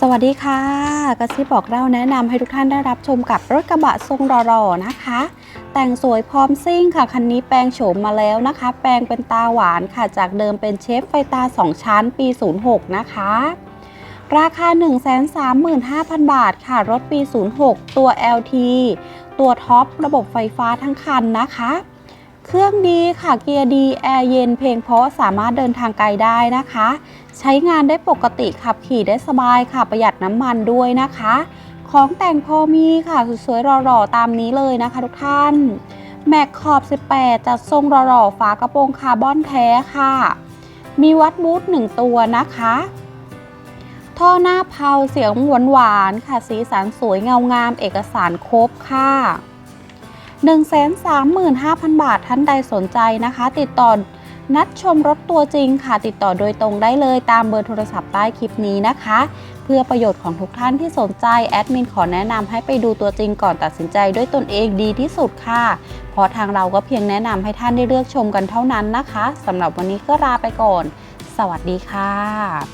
สวัสดีค่ะกระซิบบอกเล่าแนะนำให้ทุกท่านได้รับชมกับรถกระบะทรงรอๆนะคะ แต่งสวยพร้อมซิ่งค่ะคันนี้แปลงโฉมมาแล้วนะคะ แปลงเป็นตาหวานค่ะจากเดิมเป็นเชฟไฟตา 2 ชั้นปี 06 นะคะ ราคา 135,000 บาทค่ะ รถปี 06 ตัว LT ตัวท็อประบบไฟฟ้าทั้งคันนะคะ เครื่องดีค่ะเกียร์ดีแอร์เย็นเพลงเพราะสามารถเดินทางไกลได้นะคะ ใช้งานได้ปกติขับขี่ได้สบายค่ะประหยัดน้ำมันด้วยนะคะ ของแต่งพอมีค่ะสวยๆหล่อๆตามนี้เลยนะคะ ทุกท่านแม็กขอบ 18 จัดทรงหล่อๆฝากระโปรงคาร์บอนแท้ค่ะ มีวัดบูท1ตัวนะคะ ท่อหน้าเพาเสียงหวานๆค่ะสีสันสวยเงางามเอกสารครบค่ะ 135,000 บาทท่านใดสนใจนะคะ ติดต่อนัดชมรถตัวจริงค่ะ ติดต่อโดยตรงได้เลยตามเบอร์โทรศัพท์ใต้คลิปนี้นะคะ เพื่อประโยชน์ของทุกท่านที่สนใจแอดมินขอแนะนำให้ไปดูตัวจริงก่อนตัดสินใจด้วยตนเองดีที่สุดค่ะ เพราะทางเราก็เพียงแนะนำให้ท่านได้เลือกชมกันเท่านั้นนะคะสำหรับวันนี้ก็ลาไปก่อน สวัสดีค่ะ